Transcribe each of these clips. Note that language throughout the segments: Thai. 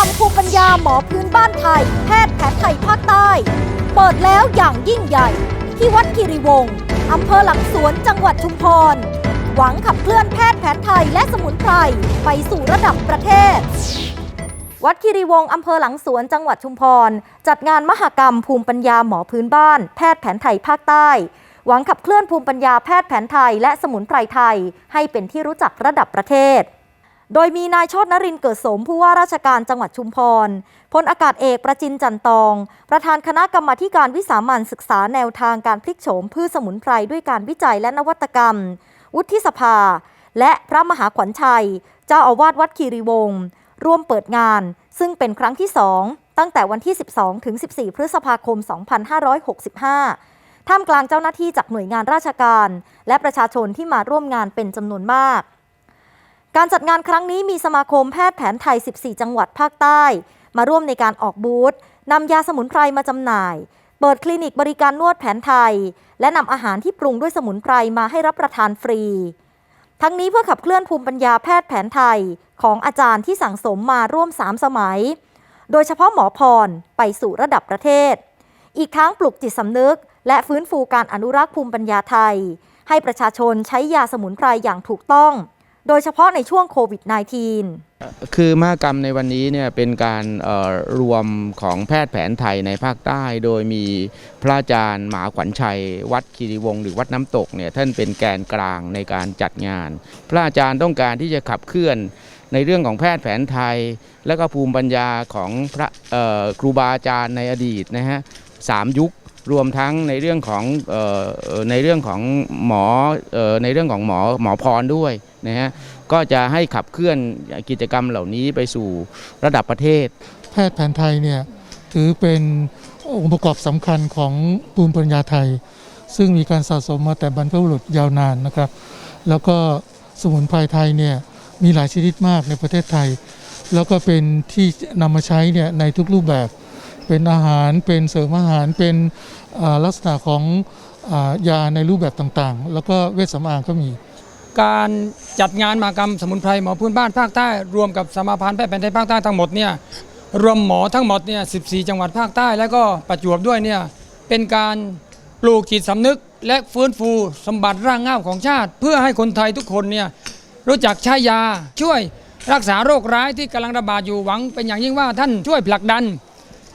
อภูมิปัญญาหมอพื้นบ้านไทย แพทย์แผนไทยภาคใต้ เปิดแล้วอย่างยิ่งใหญ่ ที่วัดคีรีวงศ์อำเภอหลังสวนจังหวัดชุมพร หวังขับเคลื่อนแพทย์แผนไทยและสมุนไพรไปสู่ระดับประเทศ วัดคีรีวงศ์อำเภอหลังสวนจังหวัดชุมพร จัดงานมหกรรมภูมิปัญญาหมอพื้นบ้าน แพทย์แผนไทยภาคใต้หวังขับเคลื่อนภูมิปัญญาแพทย์แผนไทยและสมุนไพรไทย ให้เป็นที่รู้จักระดับประเทศ โดยมีนายโชตนรินเกิดสมผู้ว่าราชการจังหวัดชุมพร พลอากาศเอกประจินจันตอง ประธานคณะกรรมาการวิสามันศึกษาแนวทางการพลิกโฉมพืชสมุนไพรด้วยการวิจัยและนวัตกรรม วุฒิสภา และพระมหาขวัญชัย เจ้าอาวาสวัดคีรีวงศ์ร่วมเปิดงาน ซึ่งเป็นครั้งที่2ตั้งแต่วันที่ 12 ถึง 14 พฤษภาคม 2565 ท่ามกลางเจ้าหน้าที่จากหน่วยงานราชการ และประชาชนที่มาร่วมงานเป็นจำนวนมาก การจัดงานครั้งนี้มีสมาคมแพทย์แผนไทย 14 จังหวัดภาคใต้ มาร่วมในการออกบูธนำยาสมุนไพรมาจำหน่าย เปิดคลินิกบริการนวดแผนไทย และนำอาหารที่ปรุงด้วยสมุนไพรมาให้รับประทานฟรี ทั้งนี้เพื่อขับเคลื่อนภูมิปัญญาแพทย์แผนไทยของอาจารย์ที่สั่งสมมาร่วม 3 สมัย โดยเฉพาะหมอพรไปสู่ระดับประเทศ อีกทั้งปลุกจิตสำนึก และฟื้นฟูการอนุรักษ์ภูมิปัญญาไทย ให้ประชาชนใช้ยาสมุนไพรอย่างถูกต้อง โดยเฉพาะในช่วงโควิด -19 คือมหกรรมในวันนี้เนี่ยเป็นการรวมของแพทย์แผนไทยในภาคใต้ โดยมีพระอาจารย์หมาขวัญชัย วัดคีรีวงศ์หรือวัดน้ำตกเนี่ยท่านเป็นแกนกลางในการจัดงาน พระอาจารย์ต้องการที่จะขับเคลื่อนในเรื่องของแพทย์แผนไทย และก็ภูมิปัญญาของพระครูบาอาจารย์ในอดีตนะฮะสามยุค รวมทั้งในเรื่องของออในเรื่องของหมอเอ่อในเรื่องของหมอหมอพรด้วยนะฮะก็จะให้ขับเคลื่อนกิจกรรมเหล่านี้ไปสู่ระดับประเทศ แพทย์แผนไทยเนี่ยถือเป็นองค์ประกอบสำคัญของภูมิปัญญาไทย ซึ่งมีการสะสมมาแต่บรรพบุรุษยาวนานนะครับ แล้วก็สมุนไพรไทยเนี่ยมีหลายชนิดมากในประเทศไทย แล้วก็เป็นที่นำมาใช้เนี่ยในทุกรูปแบบ เป็นอาหารเป็นเสริมอาหารเป็นลักษณะของอยาในรูปแบบต่างๆ แล้วก็เวชสำอางก็มี การจัดงานมหกรรมสมุนไพรหมอพื้นบ้านภาคใต้ รวมกับสมาพันธ์แพทย์แผนไทยภาคใต้ทั้งหมดเนี่ยรวมหมอทั้งหมดเนี่ย 14 จังหวัดภาคใต้ แล้วก็ประจวบด้วยเนี่ยเป็นการปลูกจิตสำนึก และฟื้นฟูสมบัติร่างเงาของชาติ เพื่อให้คนไทยทุกคนเนี่ยรู้จักใช้ยาช่วยรักษาโรคร้ายที่กำลังระบาดอยู่หวังเป็นอย่างยิ่งว่าท่านช่วยผลักดัน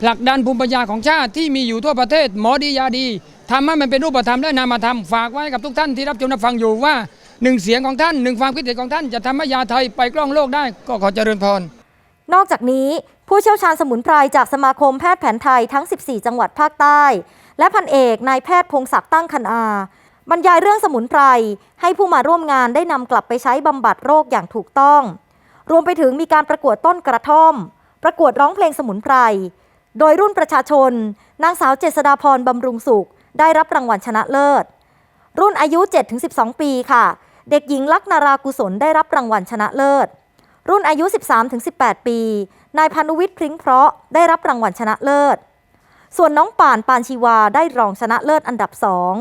ผลักดันภูมิปัญญาของชาติที่มีอยู่ทั่วประเทศ หมอดียาดีทำให้มันเป็นรูปธรรมและนามธรรมฝากไว้กับทุกท่านที่รับชมรับฟังอยู่ว่าหนึ่งเสียงของท่านหนึ่งความคิดเห็นของท่านจะทำให้ยาไทยไปกล้องโลกได้ก็ขอเจริญพร นอกจากนี้ผู้เชี่ยวชาญสมุนไพรจากสมาคมแพทย์แผนไทยทั้ง 14 จังหวัดภาคใต้ และพันเอกนายแพทย์พงศักดิ์ตั้งคันอา บรรยายเรื่องสมุนไพรให้ผู้มาร่วมงานได้นำกลับไปใช้บำบัดโรคอย่างถูกต้อง รวมไปถึงมีการประกวดต้นกระท่อม ประกวดร้องเพลงสมุนไพร โดยรุ่นประชาชน นางสาวเจษดาพรบำรุงสุข ได้รับรางวัลชนะเลิศ รุ่นอายุ 7-12 ปีค่ะ เด็กหญิงลักนารากุศลได้รับรางวัลชนะเลิศ รุ่นอายุ 13-18 ปี นายพานุวิทย์พริ้งเพราะได้รับรางวัลชนะเลิศ ส่วนน้องป่านปานชีวาได้รองชนะเลิศอันดับสอง